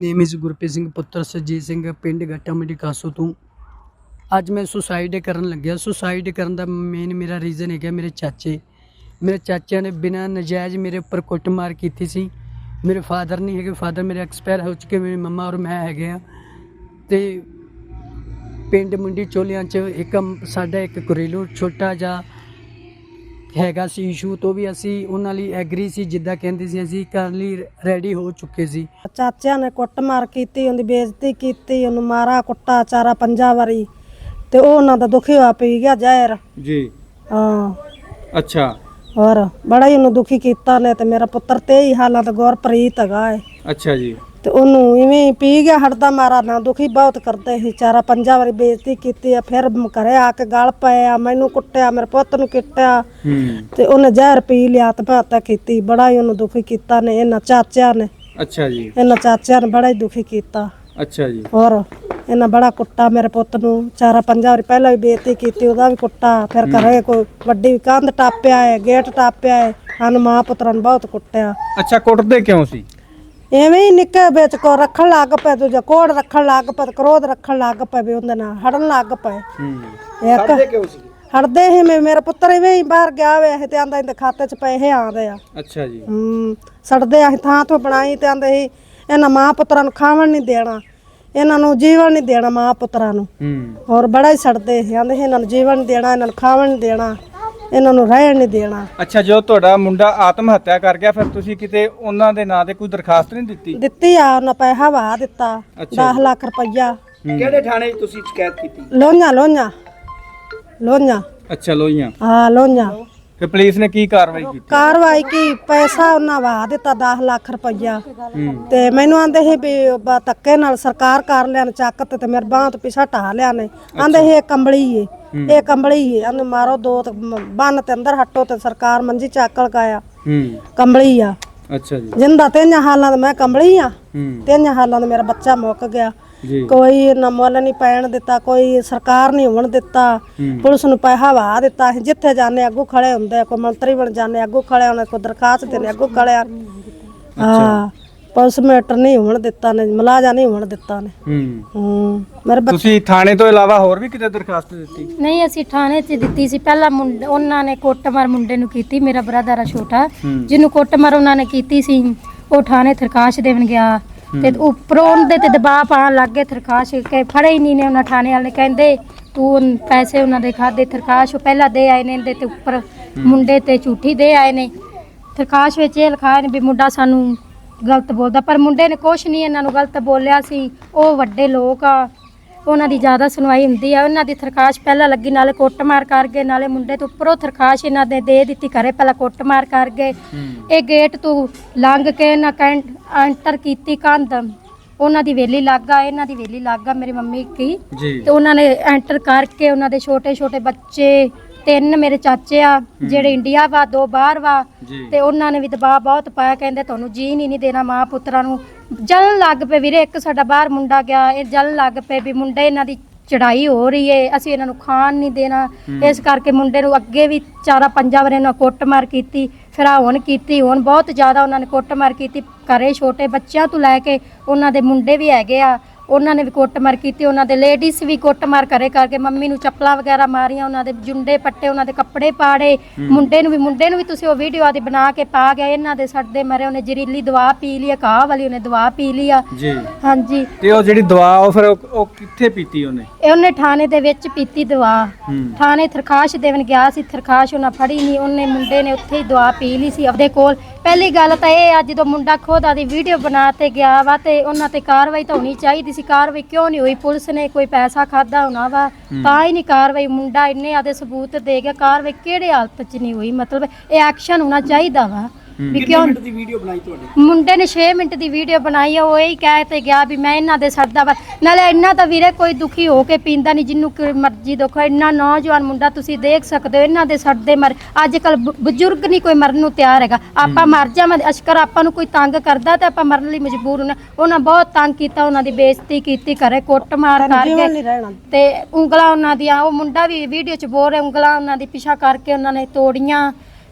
Name is Gurpreet Singh ਪੁੱਤਰ ਸਰਜੀਤ ਸਿੰਘ ਪਿੰਡ ਗੱਟਾ ਮੰਡੀ ਕਾਸੋ ਤੋਂ ਅੱਜ ਮੈਂ ਸੁਸਾਈਡ ਕਰਨ ਲੱਗਿਆ ਸੁਸਾਈਡ ਕਰਨ ਦਾ ਮੇਨ ਮੇਰਾ ਰੀਜ਼ਨ ਹੈਗਾ ਮੇਰੇ ਚਾਚੇ ਮੇਰੇ ਚਾਚਿਆਂ ਨੇ ਬਿਨਾਂ ਨਜਾਇਜ਼ ਮੇਰੇ ਉੱਪਰ ਕੁੱਟਮਾਰ ਕੀਤੀ ਸੀ ਮੇਰੇ ਫਾਦਰ ਨਹੀਂ ਹੈਗੇ ਫਾਦਰ ਮੇਰੇ ਐਕਸਪਾਇਰ ਹੋ ਚੁੱਕੇ ਮੇਰੀ ਮੰਮਾ ਔਰ ਮੈਂ ਹੈਗੇ ਆ ਤੇ ਪਿੰਡ ਮੁੰਡੀ ਚੋਲਿਆਂ ਚ ਇੱਕ ਸਾਡਾ ਇੱਕ ਘਰੇਲੂ ਛੋਟਾ ਜਿਹਾ ਹੈਗਾ ਸੀ ਇਸ਼ੂ ਤੋਂ ਵੀ ਅਸੀਂ ਉਹਨਾਂ ਲਈ ਐਗਰੀ ਸੀ ਜਿੱਦਾਂ ਕਹਿੰਦੇ ਸੀ ਅਸੀਂ ਕਰਨ ਲਈ ਰੈਡੀ ਹੋ ਚੁੱਕੇ ਸੀ। ਚਾਚਿਆਂ ਨੇ ਕੁੱਟਮਾਰ ਕੀਤੀ ਉਹਦੀ ਬੇਇੱਜ਼ਤੀ ਕੀਤੀ ਉਹਨੂੰ ਮਾਰਾ ਕੁੱਟਾ ਚਾਰਾ ਪੰਜਾ ਵਾਰੀ ਤੇ ਉਹ ਉਹਨਾਂ ਦਾ ਦੁਖੀ ਹੋਇਆ ਪਈ ਗਿਆ ਜ਼ਹਿਰ। ਜੀ। ਹਾਂ। ਅੱਛਾ। ਹੋਰ ਬੜਾ ਹੀ ਉਹਨੂੰ ਦੁਖੀ ਕੀਤਾ ਨੇ ਤੇ ਮੇਰਾ ਪੁੱਤਰ ਤੇ ਹੀ ਹਾਲਾਤ ਗੁਰਪ੍ਰੀਤ ਹੈਗਾ ਏ। ਅੱਛਾ ਜੀ। ਤੇ ਉਹਨੂੰ ਇਵੇਂ ਹੀ ਪੀ ਗਿਆ ਹਟਦਾ ਮਾਰਾ ਨਾ ਦੁਖੀ ਬਹੁਤ ਕਰਦੇ ਸੀ ਚਾਰਾ ਪੰਜਾ ਵਾਰੀ ਬੇਇੱਜ਼ਤੀ ਕੀਤੀ ਆ ਫਿਰ ਘਰੇ ਆ ਕੇ ਗਲ ਪਏ ਆ ਮੈਨੂੰ ਕੁੱਟਿਆ ਮੇਰੇ ਪੁੱਤ ਨੂੰ ਕੁੱਟਿਆ। ਤੇ ਉਹਨੇ ਜ਼ਹਿਰ ਪੀ ਲਿਆ ਤੇ ਹੱਤਾ ਕੀਤੀ ਬੜਾ ਹੀ ਉਹਨੂੰ ਦੁਖੀ ਕੀਤਾ ਨੇ ਇਹਨਾਂ ਚਾਚਿਆਂ ਨੇ। ਅੱਛਾ ਜੀ। ਇਹਨਾਂ ਚਾਚਿਆਂ ਨੇ ਬੜਾ ਹੀ ਦੁਖੀ ਕੀਤਾ। ਅੱਛਾ ਜੀ। ਹੋਰ ਇਹਨਾਂ ਬੜਾ ਕੁੱਟਾ ਮੇਰੇ ਪੁੱਤ ਨੂੰ ਚਾਰਾ ਪੰਜਾ ਵਾਰੀ ਪਹਿਲਾਂ ਵੀ ਬੇਇੱਜ਼ਤੀ ਕੀਤੀ ਉਹਦਾ ਵੀ ਕੁੱਟਾ ਫਿਰ ਘਰੇ ਕੋਈ ਵੱਡੀ ਕੰਧ ਟਾਪਿਆ ਹੈ ਗੇਟ ਟਾਪਿਆ ਹੈ ਸਾਨੂੰ ਮਾਂ ਪੁੱਤਰਾਂ ਨੂੰ ਬਹੁਤ ਕੁੱਟਿਆ। ਅੱਛਾ ਕੁੱਟਦੇ ਕਿਉਂ ਸੀ? ਐਵੇਂ ਹੀ ਨਿੱਕੇ ਵਿੱਚ ਕੋ ਰੱਖਣ ਲੱਗ ਪਏ ਦੂਜਾ ਕੋੜ ਰੱਖਣ ਲੱਗ ਪਏ ਕ੍ਰੋਧ ਰੱਖਣ ਲੱਗ ਪਏ ਵੀ ਉਹਦੇ ਨਾਲ ਹੜਨ ਲੱਗ ਪਏ। ਹੂੰ। ਇੱਕ ਕਿਉਂ ਸੀ ਹੜਦੇ ਹੀ ਮੇ- ਮੇਰਾ ਪੁੱਤਰ ਐਵੇਂ ਹੀ ਬਾਹਰ ਗਿਆ ਹੋਇਆ ਸੀ ਤੇ ਆਂਦਾ ਇਹਦੇ ਖਾਤੇ 'ਚ ਪੈਸੇ ਆਉਂਦੇ ਆ। ਅੱਛਾ ਜੀ। ਹੂੰ ਸੜਦੇ ਅਸੀਂ ਥਾਂ ਤੋਂ ਬਣਾਈ ਤੇ ਆਂਦੇ ਸੀ ਇਹਨਾਂ ਮਾਂ ਪੁੱਤਰਾਂ ਨੂੰ ਖਾਵਣ ਨਹੀਂ ਦੇਣਾ। ਇਹਨਾਂ ਨੂੰ ਜੀਵਨ ਨਹੀਂ ਦੇਣਾ ਮਾਂ ਪੁੱਤਰਾਂ ਨੂੰ। ਹੂੰ। ਹੋਰ ਬੜਾ ਹੀ ਸੜਦੇ ਆਂਦੇ ਇਹਨਾਂ ਨੂੰ ਜੀਵਨ ਦੇਣਾ ਇਹਨਾਂ ਨੂੰ ਖਾਵਣ ਨਹੀਂ ਦੇਣਾ। ਇਹਨਾਂ ਨੂੰ ਰਹਿਣ ਨਹੀਂ ਦੇਣਾ। ਅੱਛਾ ਜੋ ਤੁਹਾਡਾ ਮੁੰਡਾ ਆਤਮ ਹੱਤਿਆ ਕਰ ਗਿਆ ਫਿਰ ਤੁਸੀਂ ਕਿਤੇ ਉਹਨਾਂ ਦੇ ਨਾਂ ਤੇ ਕੋਈ ਦਰਖਾਸਤ ਨਹੀਂ ਦਿੱਤੀ? ਦਿੱਤੀ ਆ ਉਹਨਾਂ ਪੈਸਾ ਵਾ ਦਿੱਤਾ ਅੱਛਾ 10 ਲੱਖ ਰੁਪਈਆ। ਕਿਹੜੇ ਥਾਣੇ ਤੁਸੀਂ ਸ਼ਿਕਾਇਤ ਕੀਤੀ? ਲੋਈਆਂ ਲੋਈਆਂ ਲੋਈਆਂ ਅੱਛਾ ਲੋਈਆਂ ਹਾਂ ਲੋਈਆਂ ਫਿਰ ਪੁਲਿਸ ਨੇ ਕੀ ਕਾਰਵਾਈ ਕੀਤੀ? ਕਾਰਵਾਈ ਕੀ? ਪੈਸਾ ਉਹਨਾਂ ਵਾ ਦਿੱਤਾ 10 ਲੱਖ ਰੁਪਈਆ। ਤੇ ਮੈਨੂੰ ਆਂਦੇ ਸੀ ਵੀ ਬ- ਧੱਕੇ ਨਾਲ ਸਰਕਾਰ ਕਰ ਲੈਣ ਚੱਕ ਤੇ ਤੇ ਮੇਰੇ ਬਾਂਹ ਤੋਂ ਪਿਛਾ ਢਾ ਲਿਆ ਨੇ ਆਂਦੇ ਸੀ ਇਹ ਕੰਬਲੀ ਏ। ਇਹ ਕੰਬਲੀ ਆਂਦੇ ਮਾਰੋ ਦੋ ਤੇ ਮ- ਬੰਨ ਤੇ ਅੰਦਰ ਹਟੋ ਤੇ ਸਰਕਾਰ ਮੰਜੀ ਚੱਕ ਲਗਾਇਆ ਹੂੰ। ਕੰਬਲੀ ਆ। ਅੱਛਾ ਜੀ। ਜਿੰਦਾ ਤਿੰਨ ਹਾਲਾਂ ਦਾ ਮੈਂ ਕੰਬਲੀ ਆ। ਹੂੰ। ਤਿੰਨ ਹਾਲਾਂ ਦਾ ਮੇਰਾ ਬੱਚਾ ਮੁੱਕ ਗਿਆ। ਜੀ। ਕੋਈ ਨਾ ਮੁੱਲ ਨਹੀਂ ਪੈਣ ਦਿੱਤਾ ਕੋਈ ਸਰਕਾਰ ਨਹੀਂ ਹੋਣ ਦਿੱਤਾ। ਹੂੰ। ਪੁਲਿਸ ਨੂੰ ਪੈਸਾ ਵਾ ਦਿੱਤਾ। ਅਸੀਂ ਜਿੱਥੇ ਜਾਂਦੇ ਅੱਗੂ ਖੜੇ ਹੁੰਦੇ ਆ, ਕੋਈ ਮੰਤਰੀ ਬਣ ਜਾਂਦੇ ਅੱਗੂ ਖੜੇ ਹੋਣੇ ਕੋਈ ਦਰਖਾਸਤ ਦੇਣੇ ਅੱਗੂ ਖੜੇ ਆ ਹਾਂ। ਪੁਲਿਸ ਮੈਟਰ ਨਹੀਂ ਹੋਣ ਦਿੱਤਾ ਨੇ ਮਲਾਜਾ ਨਹੀਂ ਹੋਣ ਦਿੱਤਾ ਨੇ। ਹੂੰ। ਹੂੰ ਮੇਰੇ ਬੱਚੇ ਤੁਸੀਂ ਥਾਣੇ ਤੋਂ ਇਲਾਵਾ ਹੋਰ ਵੀ ਕਿਤੇ ਦਰਖਾਸਤ ਦਿੱਤੀ? ਨਹੀਂ ਅਸੀਂ ਥਾਣੇ 'ਚ ਦਿੱਤੀ ਸੀ। ਪਹਿਲਾਂ ਮੁੰਡੇ ਉਹਨਾਂ ਨੇ ਕੁੱਟਮਾਰ ਮੁੰਡੇ ਨੂੰ ਕੀਤੀ ਮੇਰਾ ਬ੍ਰਦਰ ਆ ਛੋਟਾ। ਹੂੰ। ਜਿਹਨੂੰ ਕੁੱਟਮਾਰ ਉਹਨਾਂ ਨੇ ਕੀਤੀ ਸੀ ਉਹ ਥਾਣੇ ਥਰਕਾਸ਼ ਦੇਣ ਗਿਆ। ਤੇ ਉੱਪਰੋਂ ਉਹਦੇ ਤੇ ਦਬਾਅ ਪਾਉਣ ਲੱਗ ਗਏ ਥਰਕਾਸ਼ ਕੇ ਫੜੇ ਹੀ ਨਹੀਂ ਨੇ ਉਹਨਾਂ ਥਾਣੇ ਵਾਲੇ। ਕਹਿੰਦੇ ਤੂੰ ਉਨ- ਪੈਸੇ ਉਹਨਾਂ ਦੇ ਖਾਦੇ ਥਰਕਾਸ਼ ਉਹ ਪਹਿਲਾਂ ਦੇ ਆਏ ਨੇ ਇਹਦੇ ਤੇ ਉੱਪਰ ਮੁੰਡੇ ਤੇ ਝੂਠੀ ਦੇ ਆਏ ਨੇ। ਥਰਕਾਸ਼ ਵਿੱਚ ਇਹ ਲਿਖਾਇਆ ਨੇ ਵੀ ਮੁੰਡਾ ਸਾਨੂੰ ਗਲਤ ਬੋਲਦਾ ਪਰ ਮੁੰਡੇ ਨੇ ਕੁਛ ਨਹੀਂ ਇਹਨਾਂ ਨੂੰ ਗਲਤ ਬੋਲਿਆ ਸੀ। ਉਹ ਵੱਡੇ ਲੋਕ ਆ ਉਹਨਾਂ ਦੀ ਜ਼ਿਆਦਾ ਸੁਣਵਾਈ ਹੁੰਦੀ ਆ। ਉਹਨਾਂ ਦੀ ਥਰਕਾਸ਼ ਪਹਿਲਾਂ ਲੱਗੀ ਨਾਲੇ ਕੁੱਟਮਾਰ ਕਰ ਗਏ ਨਾਲੇ ਮੁੰਡੇ ਤੋਂ ਉੱਪਰੋਂ ਥਰਕਾਸ਼ ਇਹਨਾਂ ਦੇ ਦੇ ਦਿੱਤੀ ਘਰੇ ਪਹਿਲਾਂ ਕੁੱਟਮਾਰ ਕਰ ਗਏ। ਇਹ ਗੇਟ ਤੋਂ ਲੰਘ ਕੇ ਨਾ ਐਂਟਰ ਕੀਤੀ ਕੰਧ। ਉਹਨਾਂ ਦੀ ਵੇਲੀ ਲੱਗਾ ਇਹਨਾਂ ਦੀ ਵੇਲੀ ਲੱਗਾ ਮੇਰੀ ਮੰਮੀ ਕੀ ਤੇ ਉਹਨਾਂ ਨੇ ਐਂਟਰ ਕਰਕੇ ਉਹਨਾਂ ਦੇ ਛੋਟੇ ਛੋਟੇ ਬੱਚੇ ਤਿੰਨ ਮੇਰੇ ਚਾਚੇ ਆ ਜਿਹੜੇ ਇੰਡੀਆ ਵਾ ਦੋ ਬਾਹਰ ਵਾ ਜੀ। ਤੇ ਉਹਨਾਂ ਨੇ ਵੀ ਦਬਾਅ ਬਹੁਤ ਪਾਇਆ ਕਹਿੰਦੇ ਤੁਹਾਨੂੰ ਜੀ ਨਹੀਂ ਨਹੀਂ ਦੇਣਾ ਮਾਂ ਪੁੱਤਰਾਂ ਨੂੰ। ਜਲਣ ਲੱਗ ਪਏ ਵੀਰੇ ਇੱਕ ਸਾਡਾ ਬਾਹਰ ਮੁੰਡਾ ਗਿਆ ਇਹ ਜਲਣ ਲੱਗ ਪਏ ਵੀ ਮੁੰਡੇ ਇਹਨਾਂ ਦੀ ਚੜਾਈ ਹੋ ਰਹੀ ਏ ਅਸੀਂ ਇਹਨਾਂ ਨੂੰ ਖਾਣ ਨਹੀਂ ਦੇਣਾ। ਇਸ ਕਰਕੇ ਮੁੰਡੇ ਨੂੰ ਅੱਗੇ ਵੀ ਚਾਰਾ ਪੰਜਾ ਵਾਰ ਇਹਨਾਂ ਕੁੱਟਮਾਰ ਕੀਤੀ ਫਿਰ ਆ ਹੁਣ ਕੀਤੀ ਹੁਣ ਬਹੁਤ ਜ਼ਿਆਦਾ ਉਹਨਾਂ ਨੇ ਕੁੱਟਮਾਰ ਕੀਤੀ। ਘਰੇ ਛੋਟੇ ਬੱਚਿਆਂ ਤੋਂ ਲੈ ਕੇ ਉਹਨਾਂ ਦੇ ਮੁੰਡੇ ਵੀ ਹੈਗੇ ਆ। ਉਹਨਾਂ ਨੇ ਵੀ ਕੁੱਟਮਾਰ ਕੀਤੀ ਉਹਨਾਂ ਦੇ ਲੇਡੀਜ਼ ਵੀ ਕੁੱਟਮਾਰ ਕਰੇ ਕਰਕੇ ਮੰਮੀ ਨੂੰ ਚੱਪਲਾਂ ਵਗੈਰਾ ਮਾਰੀਆਂ ਉਹਨਾਂ ਦੇ ਜੁੰਡੇ ਪੱਟੇ ਉਹਨਾਂ ਦੇ ਕੱਪੜੇ ਪਾੜੇ। ਮੁੰਡੇ ਨੂੰ ਵੀ ਮੁੰਡੇ ਨੂੰ ਵੀ ਤੁਸੀਂ ਉਹ ਵੀਡੀਓ ਆਦੀ ਬਣਾ ਕੇ ਪਾ ਗਿਆ ਇਹਨਾਂ ਦੇ ਸੜਦੇ ਮਰੇ ਉਹਨੇ ਜ਼ਹਿਰੀਲੀ ਦਵਾ ਪੀ ਲਈ ਘਾਹ ਵਾਲੀ ਉਹਨੇ ਦਵਾ ਪੀ ਲਈ ਆ। ਜੀ। ਹਾਂਜੀ। ਤੇ ਉਹ ਜਿਹੜੀ ਦਵਾ ਉਹ ਫਿਰ ਉਹ ਉਹ ਕਿੱਥੇ ਪੀਤੀ ਉਹਨੇ? ਇਹ ਉਹਨੇ ਥਾਣੇ ਦੇ ਵਿੱਚ ਪੀਤੀ ਦਵਾ। ਥਾਣੇ ਥਰਖਾਸ਼ ਦੇਵਨ ਗਿਆ ਸੀ ਥਰਖਾਸ਼ ਉਹਨਾਂ ਫੜੀ ਨਹੀਂ ਉਹਨੇ ਮੁੰਡੇ ਨੇ ਉੱਥੇ ਹੀ ਦਵਾ ਪੀ ਲਈ ਸੀ ਆਪਦੇ ਕੋਲ ਪਹਿਲੀ ਗੱਲ ਤਾਂ ਇਹ ਆ ਜਦੋਂ ਮੁੰਡਾ ਖੁਦ ਆਦੀ ਵੀਡੀਓ ਬਣਾ ਤੇ ਗਿਆ ਵਾ ਤੇ ਉਹਨਾਂ ਤੇ ਕਾਰਵਾਈ ਤਾਂ ਹੋਣੀ ਚਾਹੀਦੀ ਸੀ। ਕਾਰਵਾਈ ਕਿਉਂ ਨਹੀਂ ਹੋਈ? ਪੁਲਿਸ ਨੇ ਕੋਈ ਪੈਸਾ ਖਾਦਾ ਹੋਣਾ ਵਾ ਤਾਂ ਹੀ ਨਹੀਂ ਕਾਰਵਾਈ। ਮੁੰਡਾ ਇੰਨੇ ਆਦੇ ਸਬੂਤ ਦੇ ਗਿਆ। ਕਾਰਵਾਈ ਕਿਹੜੇ ਹਾਲਤ 'ਚ ਨਹੀਂ ਹੋਈ? ਮਤਲਬ ਇਹ ਐਕਸ਼ਨ ਹੋਣਾ ਚਾਹੀਦਾ ਵਾ। ਵੀ ਕਿਉਂ ਦੀ ਵੀਡੀਓ ਬਣਾਈ ਤੁਹਾਡੀ? ਮੁੰਡੇ ਨੇ 6 ਮਿੰਟ ਦੀ ਵੀਡੀਓ ਬਣਾਈ ਆ ਉਹ ਇਹ ਕਹਿ ਤੇ ਗਿਆ ਵੀ ਮੈਂ ਇਹਨਾਂ ਦੇ ਸਰਦਾ ਵਾ ਨਾਲੇ ਇੰਨਾ ਤਾਂ ਵੀਰੇ ਕੋਈ ਦੁਖੀ ਹੋ ਕੇ ਪੀਂਦਾ ਨਹੀਂ ਜਿੰਨੂੰ ਮਰਜ਼ੀ ਦੁੱਖ ਇੰਨਾ ਨੌਜਵਾਨ ਮੁੰਡਾ ਤੁਸੀਂ ਦੇਖ ਸਕਦੇ ਹੋ ਇਹਨਾਂ ਦੇ ਸਰਦੇ ਮਰ ਅੱਜ ਕੱਲ ਬਜ਼ੁਰਗ ਨਹੀਂ ਕੋਈ ਮਰਨ ਨੂੰ ਤਿਆਰ ਹੈਗਾ। ਆਪਾਂ ਮਰ ਜਾਵਾਂ ਅਸ਼ਕਰ ਆਪਾਂ ਨੂੰ ਕੋਈ ਤੰਗ ਕਰਦਾ ਤੇ ਆਪਾਂ ਮਰਨ ਲਈ ਮਜਬੂਰ ਹੁੰਦੇ ਹਾਂ। ਉਹਨਾਂ ਬਹੁਤ ਤੰਗ ਕੀਤਾ ਉਹਨਾਂ ਦੀ ਬੇਇੱਜ਼ਤੀ ਕੀਤੀ ਘਰੇ ਕੁੱਟਮਾਰ ਜੀਵਨ ਕਰਕੇ ਤੇ ਉਂਗਲਾਂ ਉਹਨਾਂ ਦੀਆਂ ਉਹ ਮੁੰਡਾ ਵੀ ਵੀਡੀਓ 'ਚ ਬੋਲ ਰਿਹਾ ਉਂਗਲਾਂ ਉਹਨਾਂ ਦੀ ਪਿਛਾ ਕਰਕੇ ਉਹਨਾਂ ਨੇ ਤੋੜੀਆਂ।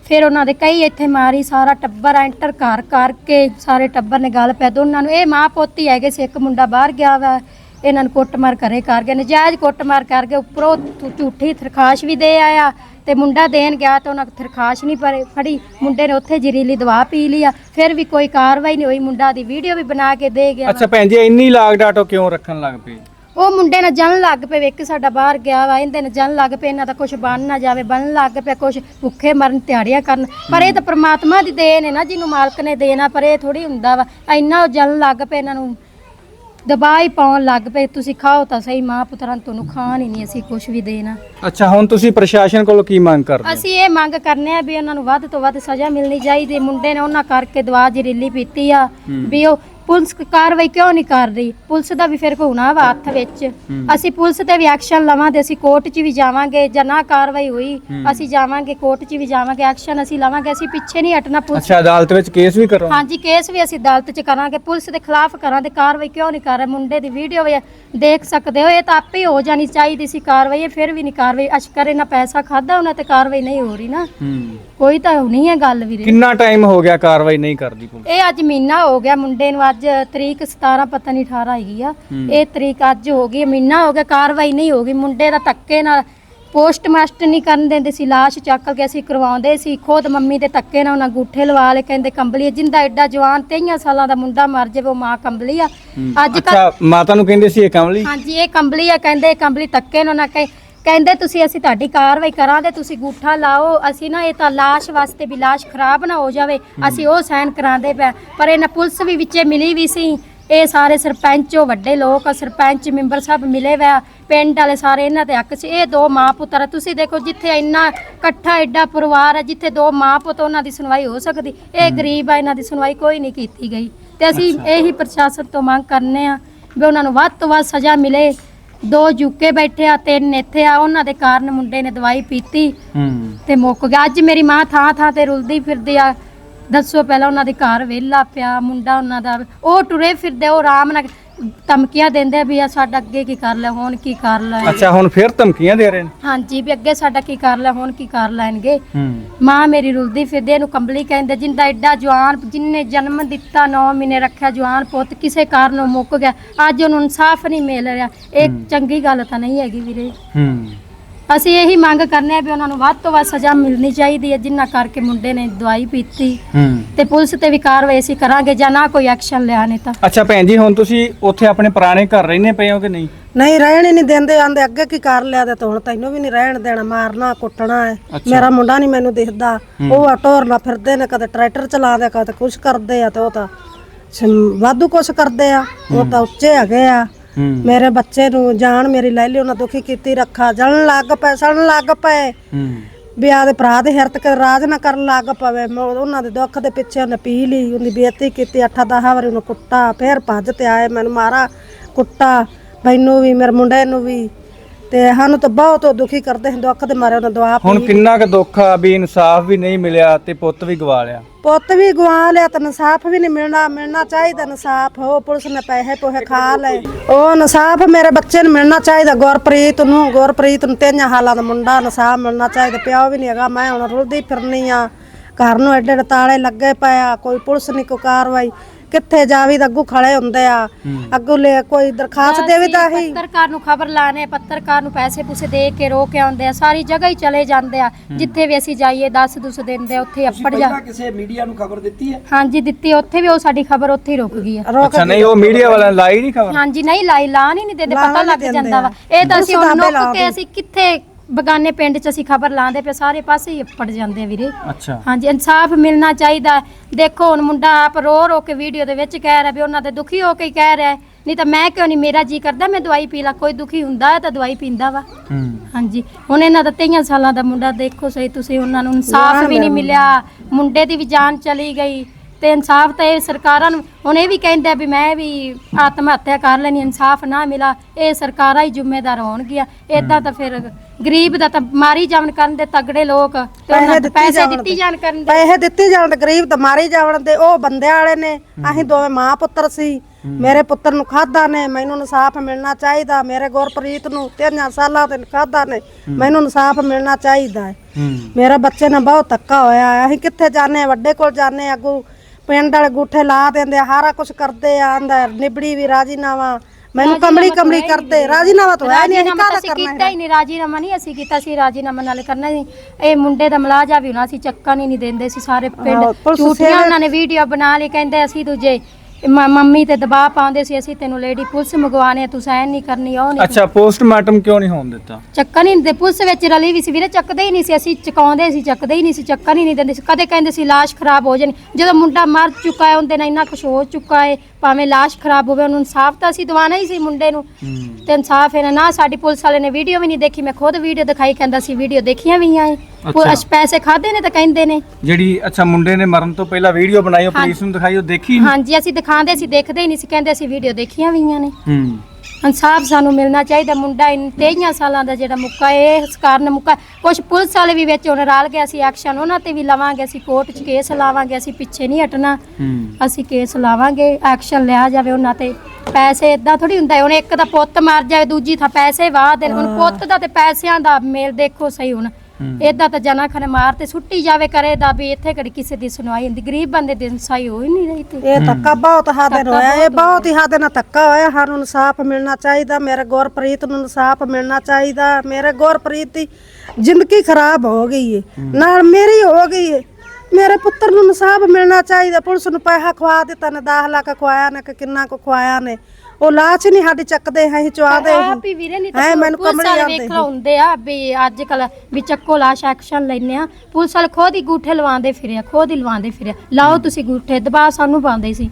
ਫਿਰ ਉਹਨਾਂ ਦੇ ਕਈ ਇੱਥੇ ਮਾਰੀ, ਸਾਰਾ ਟੱਬਰ ਐਂਟਰ ਘਰ ਕਰਕੇ ਸਾਰੇ ਟੱਬਰ ਨੇ ਗੱਲ ਪੈ, ਦੋਨਾਂ ਨੂੰ, ਇਹ ਮਾਂ ਪੋਤੀ ਹੈਗੇ ਸੀ, ਇੱਕ ਮੁੰਡਾ ਬਾਹਰ ਗਿਆ ਵਾ, ਇਹਨਾਂ ਨੂੰ ਕੁੱਟਮਾਰ ਘਰੇ ਕਰ ਗਏ, ਨਜਾਇਜ਼ ਕੁੱਟਮਾਰ ਕਰ ਗਏ, ਉੱਪਰੋਂ ਝੂਠੀ ਥਰਖਾਸ਼ ਵੀ ਦੇ ਆਇਆ ਤੇ ਮੁੰਡਾ ਦੇਣ ਗਿਆ ਤੇ ਉਹਨਾਂ ਥਰਖਾਸ਼ ਨਹੀਂ ਭਰੇ, ਫੜੀ, ਮੁੰਡੇ ਨੇ ਉੱਥੇ ਜ਼ਹਿਰੀਲੀ ਦਵਾ ਪੀ ਲਈ ਆ, ਫਿਰ ਵੀ ਕੋਈ ਕਾਰਵਾਈ ਨਹੀਂ ਹੋਈ, ਮੁੰਡਾ ਦੀ ਵੀਡੀਓ ਵੀ ਬਣਾ ਕੇ ਦੇ ਗਿਆ। ਅੱਛਾ ਭੈਣ ਜੀ, ਇੰਨੀ ਲਾਗ ਡਾਟੋ ਕਿਉਂ ਰੱਖਣ ਲੱਗ ਪਈ? ਉਹ ਮੁੰਡੇ ਨਾਲ ਜਨ ਲੱਗ ਪਏ ਵੇਖ ਸਾਡਾ ਬਾਹਰ ਗਿਆ ਵਾ ਇਹਦੇ ਨਾਲ ਜਨ ਲੱਗ ਪਏ ਇਹਨਾਂ ਦਾ ਕੁਝ ਬਣ ਨਾ ਜਾਵੇ ਬਣ ਲੱਗ ਪਿਆ ਕੁਝ ਭੁੱਖੇ ਮਰਨ ਤਿਆੜੀਆਂ ਕਰਨ। ਪਰ ਇਹ ਤਾਂ ਪ੍ਰਮਾਤਮਾ ਦੀ ਦੇਣ ਹੈ ਨਾ ਜਿਹਨੂੰ ਮਾਲਕ ਨੇ ਦੇਣਾ ਪਰ ਇਹ ਥੋੜੀ ਹੁੰਦਾ ਵਾ ਇੰਨਾ ਜਨ ਲੱਗ ਪਏ ਇਹਨਾਂ ਨੂੰ ਦਬਾਈ ਪਾਉਣ ਲੱਗ ਪਏ ਤੁਸੀਂ ਖਾਓ ਤਾਂ ਸਹੀ ਮਾਂ ਪੁੱਤਰਾਂ ਨੂੰ ਤੁਹਾਨੂੰ ਖਾਣ ਹੀ ਨਹੀਂ ਅਸੀਂ ਕੁਝ ਵੀ ਦੇਣਾ। ਅੱਛਾ ਹੁਣ ਤੁਸੀਂ ਪ੍ਰਸ਼ਾਸਨ ਕੋਲੋਂ ਕੀ ਮੰਗ ਕਰਦੇ ਹੋ? ਅਸੀਂ ਇਹ ਮੰਗ ਕਰਨੇ ਆ ਵੀ ਉਹਨਾਂ ਨੂੰ ਵੱਧ ਤੋਂ ਵੱਧ ਸਜ਼ਾ ਮਿਲਣੀ ਚਾਹੀਦੀ ਮੁੰਡੇ ਨੇ ਉਹਨਾਂ ਕਰਕੇ ਦਵਾ ਜ਼ਹਿਰੀਲੀ ਪੀਤੀ ਆ ਵੀ ਉਹ ਪੁਲਿਸ ਕਾਰਵਾਈ ਕਿਉਂ ਨਹੀਂ ਕਰ ਰਹੀ? ਪੁਲਿਸ ਦਾ ਵੀ ਫਿਰ ਹੋਣਾ ਵਾ ਹੱਥ ਵਿੱਚ। ਅਸੀਂ ਪੁਲਿਸ ਤੇ ਵੀ ਐਕਸ਼ਨ ਲਵਾਂਗੇ ਅਸੀਂ ਕੋਰਟ 'ਚ ਵੀ ਜਾਵਾਂਗੇ ਜਾਂ ਨਾ ਕਾਰਵਾਈ ਹੋਈ ਅਸੀਂ ਜਾਵਾਂਗੇ ਕੋਰਟ 'ਚ ਵੀ ਜਾਵਾਂਗੇ ਐਕਸ਼ਨ ਅਸੀਂ ਲਵਾਂਗੇ ਅਸੀਂ ਪਿੱਛੇ ਨਹੀਂ ਹਟਣਾ ਪੁਲਿਸ ਅੱਛਾ ਅਦਾਲਤ ਵਿੱਚ ਕੇਸ ਵੀ ਕਰੋ ਹਾਂਜੀ ਕੇਸ ਵੀ ਅਸੀਂ ਅਦਾਲਤ 'ਚ ਕਰਾਂਗੇ ਪੁਲਿਸ ਦੇ ਖਿਲਾਫ ਕਰਾਂਗੇ ਕਾਰਵਾਈ ਕਿਉਂ ਨਹੀਂ ਕਰ ਰਹੇ? ਮੁੰਡੇ ਦੀ ਵੀਡੀਓ ਵੀ ਦੇਖ ਸਕਦੇ ਹੋ ਇਹ ਤਾਂ ਆਪੇ ਹੀ ਜਾਣੀ ਚਾਹੀਦੀ ਸੀ ਕਾਰਵਾਈ ਇਹ ਫਿਰ ਵੀ ਨਹੀਂ ਕਾਰਵਾਈ। ਅਸ਼ਕਰ ਇਹਨਾਂ ਪੈਸਾ ਖਾਦਾ ਉਹਨਾਂ ਤੇ ਕਾਰਵਾਈ ਨਹੀਂ ਹੋ ਰਹੀ ਨਾ। ਹੂੰ। ਕੋਈ ਤਾਂ ਹੋਣੀ ਹੈ ਗੱਲ ਵੀਰੇ। ਕਿੰਨਾ ਟਾਈਮ ਹੋ ਗਿਆ ਕਾਰਵਾਈ ਨਹੀਂ ਕਰਦੀ ਪੁਲਿਸ ਇਹ ਅੱਜ ਮਹੀਨਾ ਹੋ ਗਿਆ ਮੁੰਡੇ ਨੂੰ ਅੱਜ ਤਰੀਕ 17 ਪਤਾ ਨਹੀਂ 18 ਹੈਗੀ ਆ। ਇਹ ਤਰੀਕ ਅੱਜ ਹੋ ਗਈ ਮਹੀਨਾ ਹੋ ਗਿਆ ਕਾਰਵਾਈ ਨਹੀਂ ਹੋ ਗਈ। ਮੁੰਡੇ ਦਾ ਧੱਕੇ ਨਾਲ ਪੋਸਟ ਮਾਸਟਰ ਨਹੀਂ ਕਰਨ ਦਿੰਦੇ ਸੀ ਲਾਸ਼ ਚੱਕ ਕੇ ਅਸੀਂ ਕਰਵਾਉਂਦੇ ਸੀ ਖੁਦ ਮੰਮੀ ਦੇ ਧੱਕੇ ਨਾਲ ਉਹਨਾਂ ਗੂਠੇ ਲਵਾ ਲਏ ਕਹਿੰਦੇ ਕੰਬਲੀ। ਜਿੰਦਾ ਐਡਾ ਜਵਾਨ 23 ਸਾਲਾਂ ਦਾ ਮੁੰਡਾ ਮਰ ਜਾਵੇ ਉਹ ਮਾਂ ਕੰਬਲੀ ਆ। ਅੱਜ ਅੱਛਾ ਮਾਤਾ ਨੂੰ ਕਹਿੰਦੇ ਸੀ ਇਹ ਕਮਲੀ ਹਾਂਜੀ ਇਹ ਕੰਬਲੀ ਆ ਕਹਿੰਦੇ ਇਹ ਕੰਬਲੀ ਧੱਕੇ ਨਾਲ ਨਾ ਕਹੇ ਕਹਿੰਦੇ ਤੁਸੀਂ ਅਸੀਂ ਤੁਹਾਡੀ ਕਾਰਵਾਈ ਕਰਾਂਗੇ ਤੁਸੀਂ ਗੂਠਾ ਲਾਓ ਅਸੀਂ ਨਾ ਇਹ ਤਾਂ ਲਾਸ਼ ਵਾਸਤੇ ਵੀ ਲਾਸ਼ ਖਰਾਬ ਨਾ ਹੋ ਜਾਵੇ ਅਸੀਂ ਉਹ ਸਾਈਨ ਕਰਾਉਂਦੇ ਪਏ ਪਰ ਇਹਨਾਂ ਪੁਲਿਸ ਵੀ ਵਿੱਚੇ ਮਿਲੀ ਵੀ ਸੀ। ਇਹ ਸਾਰੇ ਸਰਪੰਚੋ ਵੱਡੇ ਲੋਕ ਸਰਪੰਚ ਮੈਂਬਰ ਸਭ ਮਿਲੇ ਵਾ ਪਿੰਡ ਵਾਲੇ ਸਾਰੇ ਇਹਨਾਂ ਦੇ ਹੱਕ 'ਚ ਇਹ ਦੋ ਮਾਂ ਪੁੱਤਰ। ਤੁਸੀਂ ਦੇਖੋ ਜਿੱਥੇ ਇੰਨਾ ਇਕੱਠਾ ਐਡਾ ਪਰਿਵਾਰ ਹੈ ਜਿੱਥੇ ਦੋ ਮਾਂ ਪੁੱਤ ਉਹਨਾਂ ਦੀ ਸੁਣਵਾਈ ਹੋ ਸਕਦੀ। ਇਹ ਗਰੀਬ ਆ ਇਹਨਾਂ ਦੀ ਸੁਣਵਾਈ ਕੋਈ ਨਹੀਂ ਕੀਤੀ ਗਈ। ਤੇ ਅਸੀਂ ਇਹੀ ਪ੍ਰਸ਼ਾਸਨ ਤੋਂ ਮੰਗ ਕਰਨੇ ਆ ਵੀ ਉਹਨਾਂ ਨੂੰ ਵੱਧ ਤੋਂ ਵੱਧ ਸਜ਼ਾ ਮਿਲੇ। ਦੋ ਜੁਕੇ ਬੈਠੇ ਆ ਤਿੰਨ ਇੱਥੇ ਆ ਉਹਨਾਂ ਦੇ ਕਾਰਨ ਮੁੰਡੇ ਨੇ ਦਵਾਈ ਪੀਤੀ ਹੂੰ। ਤੇ ਮੁੱਕ ਗਿਆ। ਅੱਜ ਮੇਰੀ ਮਾਂ ਥਾਂ ਥਾਂ ਤੇ ਰੁਲਦੀ ਫਿਰਦੀ ਆ। ਦੱਸੋ ਪਹਿਲਾਂ ਉਹਨਾਂ ਦੇ ਘਰ ਵਿਹਲਾ ਪਿਆ ਮੁੰਡਾ ਉਹਨਾਂ ਦਾ ਉਹ ਟੁਰੇ ਫਿਰਦੇ ਉਹ ਆਰਾਮ ਨਾਲ ਧਮਕੀਆਂ ਦਿੰਦੇ ਵੀ ਆ ਸਾਡਾ ਅੱਗੇ ਕੀ ਕਰ ਲੈ ਹੁਣ ਕੀ ਕਰ ਲੈ। ਅੱਛਾ ਹੁਣ ਫਿਰ ਧਮਕੀਆਂ ਦੇ ਰਹੇ ਨੇ? ਹਾਂਜੀ ਵੀ ਅੱਗੇ ਸਾਡਾ ਕੀ ਕਰ ਲੈ ਹੁਣ ਕੀ ਕਰ ਲੈਣਗੇ। ਹੂੰ। ਮਾਂ ਮੇਰੀ ਰੁਲਦੀ ਫਿਰਦੀ ਇਹਨੂੰ ਕੰਬਲੀ ਕਹਿੰਦੇ ਜਿੰਦਾ ਐਡਾ ਜਵਾਨ ਜਿੰਨੇ ਜਨਮ ਦਿੱਤਾ 9 ਮਹੀਨੇ ਰੱਖਿਆ ਜਵਾਨ ਪੁੱਤ ਕਿਸੇ ਕਾਰਨ ਉਹ ਮੁੱਕ ਗਿਆ। ਅੱਜ ਉਹਨੂੰ ਇਨਸਾਫ ਨਹੀਂ ਮਿਲ ਰਿਹਾ। ਇਹ ਚੰਗੀ ਗੱਲ ਤਾਂ ਨਹੀਂ ਹੈਗੀ ਵੀਰੇ। ਹੂੰ। ਅਸੀਂ ਇਹੀ ਮੰਗ ਕਰਨੇ ਆ ਵੀ ਉਹਨਾਂ ਨੂੰ ਵੱਧ ਤੋਂ ਵੱਧ ਸਜ਼ਾ ਮਿਲਣੀ ਚਾਹੀਦੀ ਹੈ ਜਿੰਨਾ ਕਰਕੇ ਮੁੰਡੇ ਨੇ ਦਵਾਈ ਪੀਤੀ। ਹੂੰ। ਤੇ ਪੁਲਿਸ ਤੇ ਵੀ ਕਾਰਵਾਈ ਅਸੀਂ ਕਰਾਂਗੇ ਜਾਂ ਨਾ ਕੋਈ ਐਕਸ਼ਨ ਲਿਆ ਨਹੀਂ ਤਾਂ। ਅੱਛਾ ਭੈਣ ਜੀ ਹੁਣ ਤੁਸੀਂ ਉੱਥੇ ਆਪਣੇ ਪੁਰਾਣੇ ਘਰ ਰਹਿੰਦੇ ਪਏ ਹੋ ਕਿ ਨਹੀਂ? ਨਹੀਂ ਰਹਿਣ ਹੀ ਨਹੀਂ ਦਿੰਦੇ ਆਂਦੇ ਅੱਗੇ ਕੀ ਕਰ ਲਿਆ ਤੇ ਹੁਣ ਤੈਨੂੰ ਵੀ ਨਹੀਂ ਰਹਿਣ ਦੇਣਾ ਮਾਰਨਾ ਕੁੱਟਣਾ ਹੈ। ਮੇਰਾ ਮੁੰਡਾ ਨਹੀਂ ਮੈਨੂੰ ਦਿਖਦਾ। ਉਹ ਆ ਟੋਰਨਾ ਫਿਰਦੇ ਨੇ ਕਦੇ ਟਰੈਕਟਰ ਚਲਾਉਂਦੇ ਕਦੇ ਕੁਛ ਕਰਦੇ ਆ ਤੇ ਉਹ ਤਾਂ ਸਮ- ਵਾਧੂ ਕੁਛ ਕਰਦੇ ਆ। ਉਹ ਤਾਂ ਉੱਚੇ ਹੈਗੇ ਆ। ਮੇਰੇ ਬੱਚੇ ਨੂੰ ਜਾਨ ਮੇਰੀ ਲੈ ਲਈ ਉਹਨਾਂ ਦੁਖੀ ਕੀਤੀ ਰੱਖਾ ਜਲਣ ਲੱਗ ਪਏ ਸੜਨ ਲੱਗ ਪਏ। ਹੂੰ। ਵੀ ਆਦੇ ਭਰਾ ਦੇ ਹਿਰਤ ਕੇ ਰਾਜ ਨਾ ਕਰਨ ਲੱਗ ਪਵੇ ਉਹਨਾਂ ਦੇ ਦੁੱਖ ਦੇ ਪਿੱਛੇ ਉਹਨੇ ਪੀ ਲਈ ਉਹਦੀ ਬੇਇੱਜ਼ਤੀ ਕੀਤੀ ਅੱਠਾ ਦਸ ਵਾਰੀ ਉਹਨੂੰ ਕੁੱਟਾ ਫੇਰ ਭੱਜ ਤੇ ਆਏ ਮੈਨੂੰ ਮਾਰਾ ਕੁੱਟਾ ਮੈਨੂੰ ਵੀ ਮੇਰੇ ਮੁੰਡੇ ਨੂੰ ਵੀ। ਤੇ ਸਾਨੂੰ ਤਾਂ ਬਹੁਤ ਉਹ ਦੁਖੀ ਕਰਦੇ ਹਨ ਦੁੱਖ ਦੇ ਮਾਰੇ ਉਹਨਾਂ ਦਵਾ ਹੁਣ ਕਿੰਨਾ ਕੁ ਦੁੱਖ ਆ ਵੀ ਇਨਸਾਫ ਵੀ ਨਹੀਂ ਮਿਲਿਆ ਤੇ ਪੁੱਤ ਵੀ ਗਵਾ ਲਿਆ। ਪੁੱਤ ਵੀ ਗਵਾ ਲਿਆ ਤੇ ਇਨਸਾਫ ਵੀ ਨਹੀਂ ਮਿਲਣਾ ਮਿਲਣਾ ਚਾਹੀਦਾ ਇਨਸਾਫ। ਹੋ ਪੁਲਿਸ ਨੇ ਪੈਸੇ ਪੋਹੇ ਖਾ ਲਏ। ਉਹ ਇਨਸਾਫ ਮੇਰੇ ਬੱਚੇ ਨੂੰ ਮਿਲਣਾ ਚਾਹੀਦਾ ਗੁਰਪ੍ਰੀਤ ਨੂੰ ਗੁਰਪ੍ਰੀਤ ਨੂੰ ਤਿੰਨ ਹਾਲਾਂ ਦਾ ਮੁੰਡਾ ਇਨਸਾਫ ਮਿਲਣਾ ਚਾਹੀਦਾ। ਪਿਓ ਵੀ ਨਹੀਂ ਹੈਗਾ ਮੈਂ ਹੁਣ ਰੁਲਦੀ ਫਿਰਨੀ ਆ। ਘਰ ਨੂੰ ਐਡੇ ਐਡੇ ਤਾਲੇ ਲੱਗੇ ਪਏ ਆ ਕੋਈ ਪੁਲਿਸ ਨਹੀਂ ਕੋਈ ਕਾਰਵਾਈ। ਕਿੱਥੇ ਜਾਵੀ ਤਾਂ ਅੱਗੂ ਖੜੇ ਹੁੰਦੇ ਆ। ਅੱਗੂ ਲੈ ਕੋਈ ਦਰਖਾਸਤ ਦੇਵੀ ਤਾਂ ਹੀ ਪੱਤਰਕਾਰ ਨੂੰ ਖਬਰ ਲਾਣੇ ਪੱਤਰਕਾਰ ਨੂੰ ਪੈਸੇ ਪੂਸੇ ਦੇ ਕੇ ਰੋ ਕੇ ਆਉਂਦੇ ਆ ਸਾਰੀ ਜਗ੍ਹਾ ਹੀ ਚਲੇ ਜਾਂਦੇ ਆ। ਜਿੱਥੇ ਵੀ ਅਸੀਂ ਜਾਈਏ 10 ਦੁਸ ਦਿੰਦੇ ਆ, ਉੱਥੇ ਅੱਪੜ ਜਾ ਕਿਸੇ ਮੀਡੀਆ ਨੂੰ ਖਬਰ ਦਿੱਤੀ ਹੈ? ਹਾਂਜੀ ਦਿੱਤੀ ਉੱਥੇ ਵੀ ਉਹ ਸਾਡੀ ਖਬਰ ਉੱਥੇ ਹੀ ਰੁਕ ਗਈ ਆ ਅੱਛਾ ਨਹੀਂ ਉਹ ਮੀਡੀਆ ਵਾਲਿਆਂ ਨੇ ਲਾਈ ਨਹੀਂ ਖਬਰ? ਹਾਂਜੀ ਨਹੀਂ ਲਾਈ ਲਾ ਨਹੀਂ ਦਿੰਦੇ ਪਤਾ ਲੱਗ ਦਿੰਦੇ ਜਾਂਦਾ ਵਾ। ਇਹ ਤਾਂ ਅਸੀਂ ਹੁਣ ਨੁੱਕ ਕੇ। ਅਸੀਂ ਕਿੱਥੇ ਬਗਾਨੇ ਪਿੰਡ 'ਚ ਅਸੀਂ ਖਬਰ ਲਾਉਂਦੇ ਪਏ ਸਾਰੇ ਪਾਸੇ ਹੀ ਅੱਪੜ ਜਾਂਦੇ ਆ ਵੀਰੇ। ਅੱਛਾ। ਹਾਂਜੀ ਇਨਸਾਫ ਮਿਲਣਾ ਚਾਹੀਦਾ। ਦੇਖੋ ਹੁਣ ਮੁੰਡਾ ਆਪ ਰੋ ਰੋ ਕੇ ਵੀਡੀਓ ਦੇ ਵਿੱਚ ਕਹਿ ਰਿਹਾ ਵੀ ਉਹਨਾਂ ਦੇ ਦੁਖੀ ਹੋ ਕੇ ਹੀ ਕਹਿ ਰਿਹਾ ਹੈ। ਨਹੀਂ ਤਾਂ ਮੈਂ ਕਿਉਂ ਨਹੀਂ ਮੇਰਾ ਜੀ ਕਰਦਾ ਮੈਂ ਦਵਾਈ ਪੀ ਲਾ। ਕੋਈ ਦੁਖੀ ਹੁੰਦਾ ਹੈ ਤਾਂ ਦਵਾਈ ਪੀਂਦਾ ਵਾ। ਹੂੰ। ਹਾਂਜੀ ਹੁਣ ਇਹਨਾਂ ਦਾ 23 ਸਾਲਾਂ ਦਾ ਮੁੰਡਾ ਦੇਖੋ ਸਹੀ ਤੁਸੀਂ ਉਹਨਾਂ ਨੂੰ ਇਨਸਾਫ ਵੀ ਨਹੀਂ ਮਿਲਿਆ। ਮੁੰਡੇ ਦੀ ਵੀ ਜਾਨ ਚਲੀ ਗਈ ਤੇ ਇਨਸਾਫ ਤਾਂ ਇਹ ਸਰਕਾਰਾਂ ਨੂੰ ਹੁਣ ਇਹ ਵੀ ਕਹਿੰਦੇ ਆ ਵੀ ਮੈਂ ਵੀ ਆਤਮ ਹੱਤਿਆ ਕਰ ਲੈਣੀ ਇਨਸਾਫ ਨਾ ਮਿਲਾ। ਇਹ ਸਰਕਾਰਾਂ ਹੀ ਜ਼ਿੰਮੇਦਾਰ ਹੋਣਗੀਆਂ। ਇਦਾਂ ਤਾਂ ਫਿਰ ਗਰੀਬ ਦਾ ਤਾਂ ਮਾਰੀ ਜਾਵਣ ਕਰਨ ਦੇ ਤਗੜੇ ਲੋਕ ਤੇ ਉਹਨਾਂ ਪੈਸੇ ਨੂੰ ਦਿੱਤੀ ਪੈਸੇ। ਜਾਣ ਕਰਨ ਦੇ। ਪੈਸੇ ਦਿੱਤੇ ਜਾਣ ਤੇ ਗਰੀਬ ਤਾਂ ਮਾਰੇ ਜਾਵਣ ਤੇ ਉਹ ਬੰਦੇ ਵਾਲੇ ਨੇ। ਅਸੀਂ ਦੋਵੇਂ ਮਾਂ ਪੁੱਤਰ ਸੀ। ਮੇਰੇ ਪੁੱਤਰ ਨੂੰ ਖਾਦਾ ਨੇ ਮੈਨੂੰ ਇਨਸਾਫ ਮਿਲਣਾ ਚਾਹੀਦਾ। ਮੇਰੇ ਗੁਰਪ੍ਰੀਤ ਨੂੰ ਤਿੰਨਾਂ ਸਾਲਾਂ ਤੇ ਖਾਦਾ ਨੇ ਮੈਨੂੰ ਇਨਸਾਫ ਮਿਲਣਾ ਚਾਹੀਦਾ ਹੈ। ਮੇਰੇ ਬੱਚੇ ਨਾਲ ਬਹੁਤ ਧੱਕਾ ਹੋਇਆ ਹੈ। ਅਸੀਂ ਕਿੱਥੇ ਜਾਣੇ ਵੱਡੇ ਕੋਲ ਜਾਣੇ ਅੱਗੂ। ਪਿੰਡ ਵਾਲੇ ਗੂਠੇ ਲਾ ਦਿੰਦੇ ਹਾਰਾ ਕੁਝ ਕਰਦੇ ਆ ਅੰਦਰ ਨਿਬੜੀ ਵੀ ਰਾਜੀਨਾਮਾ। ਮੈਨੂੰ ਕਮਲੀ ਕਮਲੀ ਕਰਦੇ ਰਾਜੀਨਾਮਾ ਤਾਂ ਹੋਇਆ ਨਹੀਂ ਅਸੀਂ ਰਾਜੀਨਾਮਾ ਕਾਹਦਾ ਅਸੀਂ ਕਰਨਾ ਕੀਤਾ ਹੀ ਨਹੀਂ ਰਾਜੀਨਾਮਾ ਨਹੀਂ ਅਸੀਂ ਕੀਤਾ ਸੀ ਰਾਜੀਨਾਮਾ ਨਾਲ ਕਰਨਾ ਸੀ ਇਹ ਮੁੰਡੇ ਦਾ ਮਲਾਜਾ ਵੀ ਹੋਣਾ ਸੀ ਚੱਕਾ ਨਹੀਂ ਨਹੀਂ ਦਿੰਦੇ ਸੀ ਸਾਰੇ ਪਿੰਡ। ਪੁਲਿਸ ਝੂਠੀਆਂ ਸੇਵਾ- ਉਹਨਾਂ ਨੇ ਵੀਡੀਓ ਬਣਾ ਲਈ ਕਹਿੰਦੇ ਅਸੀਂ ਦੂਜੇ ਮ- ਮੰਮੀ ਤੇ ਦਬਾਅ ਪਾਉਂਦੇ ਸੀ ਅਸੀਂ ਤੈਨੂੰ ਲੇਡੀ ਪੁਲਿਸ ਮੰਗਵਾਣੇ ਤੂੰ ਸਾਈਨ ਨਹੀਂ ਕਰਨੀ ਉਹ ਨਹੀਂ ਅੱਛਾ ਪੋਸਟਮਾਰਟਮ ਕਿਉਂ ਨਹੀਂ ਹੋਣ ਦਿੱਤਾ? ਚੱਕਾ ਨਹੀਂ ਦਿੰਦੇ ਪੁਲਿਸ ਵਿੱਚ ਰਲੀ ਵੀ ਸੀ ਵੀਰੇ ਚੱਕਦੇ ਹੀ ਨਹੀਂ ਸੀ ਅਸੀਂ ਚਕਾਉਂਦੇ ਸੀ ਚੱਕਦੇ ਹੀ ਨਹੀਂ ਸੀ ਚੱਕਾ ਨਹੀਂ ਦਿੰਦੇ ਸੀ। ਕਦੇ ਕਹਿੰਦੇ ਸੀ ਲਾਸ਼ ਖਰਾਬ ਹੋ ਜਾਣੀ ਜਦੋਂ ਮੁੰਡਾ ਮਰ ਚੁੱਕਾ ਹੈ ਉਹਦੇ ਨਾਲ ਇੰਨਾ ਕੁਝ ਹੋ ਚੁੱਕਾ ਹੈ ਭਾਵੇਂ ਲਾਸ਼ ਖਰਾਬ ਹੋਵੇ ਉਹਨੂੰ ਇਨਸਾਫ ਤਾਂ ਅਸੀਂ ਦਵਾਣਾ ਹੀ ਸੀ ਮੁੰਡੇ ਨੂੰ। ਤੇ ਇਨਸਾਫ ਇਹਨਾਂ ਨਾ ਸਾਡੀ ਪੁਲਿਸ ਵਾਲੇ ਨੇ ਵੀਡੀਓ ਵੀ ਨਹੀਂ ਦੇਖੀ ਮੈਂ ਖੁਦ ਵੀਡੀਓ ਦਿਖਾਈ ਕਹਿੰਦਾ ਸੀ ਵੀਡੀਓ ਦੇਖੀਆਂ ਵੀ ਆਏ ਅੱਛਾ। ਪੈਸੇ ਖਾਦੇ ਨੇ ਤਾਂ ਕਹਿੰਦੇ ਨੇ। ਜਿਹੜੀ ਅੱਛਾ ਮੁੰਡੇ ਨੇ ਮਰਨ ਤੋਂ ਪਹਿਲਾਂ ਵੀਡੀਓ ਬਣਾਈ ਉਹ ਪੁਲਿਸ ਨੂੰ ਦਿਖਾਈ ਉਹ ਦੇਖੀ ਨਹੀਂ ਹਾਂਜੀ ਅਸੀਂ ਦਿਖਾਉਂਦੇ ਸੀ ਦੇਖਦੇ ਹੀ ਨਹੀਂ ਸੀ ਕਹਿੰਦੇ ਅਸੀਂ ਵੀਡੀਓ ਦੇਖੀਆਂ ਵੀਆਂ ਨੇ। ਹੂੰ। ਇਨਸਾਫ ਸਾਨੂੰ ਮਿਲਣਾ ਚਾਹੀਦਾ ਮੁੰਡਾ ਇਨ 23 ਸਾਲਾਂ ਦਾ ਜਿਹੜਾ ਮੁੱਕਾ ਹੈ, ਇਹ ਇਸ ਕਾਰਨ ਮੁੱਕਾ। ਕੁਝ ਪੁਲਿਸ ਵਾਲੇ ਵੀ ਵਿੱਚ ਹੁਣ ਰਲ ਗਏ ਅਸੀਂ ਐਕਸ਼ਨ ਉਹਨਾਂ ਤੇ ਵੀ ਲਵਾਂਗੇ ਅਸੀਂ ਕੋਰਟ 'ਚ ਕੇਸ ਲਾਵਾਂਗੇ ਅਸੀਂ ਪਿੱਛੇ ਨਹੀਂ ਹਟਣਾ। ਹੂੰ। ਅਸੀਂ ਕੇਸ ਲਾਵਾਂਗੇ ਐਕਸ਼ਨ ਲਿਆ ਜਾਵੇ ਉਹਨਾਂ ਤੇ। ਪੈਸੇ ਇਦਾਂ ਥੋੜੀ ਹੁੰਦਾ ਹੈ, ਹੁਣ ਇੱਕ ਦਾ ਪੁੱਤ ਮਰ ਜਾਵੇ ਦੂਜੀ ਥਾਂ ਪੈਸੇ ਵਾਹ ਦੇਣ। ਹੁਣ ਪੁੱਤ ਦਾ ਤੇ ਪੈਸਿਆਂ ਦਾ ਮੇਲ ਦੇਖੋ ਸਹੀ ਹੁਣ। ਏਦਾਂ ਤਾਂ ਜਨਾ ਖਨੇ ਮਾਰ ਤੇ ਸੁੱਟੀ ਜਾਵੇ ਕਰੇ ਦਾ ਵੀ ਇੱਥੇ ਕਿਹੜੀ ਕਿਸੇ ਦੀ ਸੁਣਵਾਈ ਹੁੰਦੀ ਗਰੀਬ ਬੰਦੇ ਦੀ ਸੁਣਵਾਈ ਹੋ ਹੀ ਨਹੀਂ ਰਹੀ ਤੇ। ਇਹ ਧੱਕਾ ਬਹੁਤ ਹਾਦੇ ਹੋਇਆ ਇਹ ਬਹੁਤ ਹੀ ਹਾਦੇ ਨਾਲ ਧੱਕਾ ਹੋਇਆ ਸਾਨੂੰ ਇਨਸਾਫ ਮਿਲਣਾ ਚਾਹੀਦਾ ਮੇਰੇ ਗੁਰਪ੍ਰੀਤ ਨੂੰ ਇਨਸਾਫ ਮਿਲਣਾ ਚਾਹੀਦਾ ਮੇਰੇ ਗੁਰਪ੍ਰੀਤ ਦੀ ਜ਼ਿੰਦਗੀ ਖਰਾਬ ਹੋ ਗਈ ਏ ਨਾਲ ਮੇਰੀ ਹੋ ਗਈ ਏ ਮੇਰੇ ਪੁੱਤਰ ਨੂੰ ਇਨਸਾਫ ਮਿਲਣਾ ਚਾਹੀਦਾ ਪੁਲਿਸ ਨੂੰ ਪੈਸਾ ਖਵਾ ਦਿੱਤਾ ਨੇ 10 ਲੱਖ ਖਵਾਇਆ ਨੇ ਕਿ ਕਿੰਨਾ ਕੁ ਖਵਾਇਆ ਨੇ। ਉਹ ਲਾਸ਼ ਨਹੀਂ ਸਾਡੀ ਚੱਕਦੇ ਅਸੀਂ ਚੁਆਦੇ ਆਪ ਹੀ ਵੀਰੇ ਨਹੀਂ ਹੈ ਮੈਨੂੰ ਵਾਲੇ ਆਉਂਦੇ ਵੇਖ ਹੁੰਦੇ ਆ ਵੀ ਅੱਜ ਕੱਲ ਵੀ ਚੱਕੋ ਲਾਸ਼ ਐਕਸ਼ਨ ਲੈਨੇ ਆ। ਪੁਲਿਸ ਵਾਲੇ ਖੁਦ ਹੀ ਗੂਠੇ ਲਵਾਉਂਦੇ ਫਿਰਿਆ ਖੁਦ ਹੀ ਲਵਾਉਂਦੇ ਫਿਰਿਆ ਲਾਓ ਤੁਸੀਂ ਗੂਠੇ ਦਬਾਅ ਸਾਨੂੰ ਪਾਉਂਦੇ ਸੀ।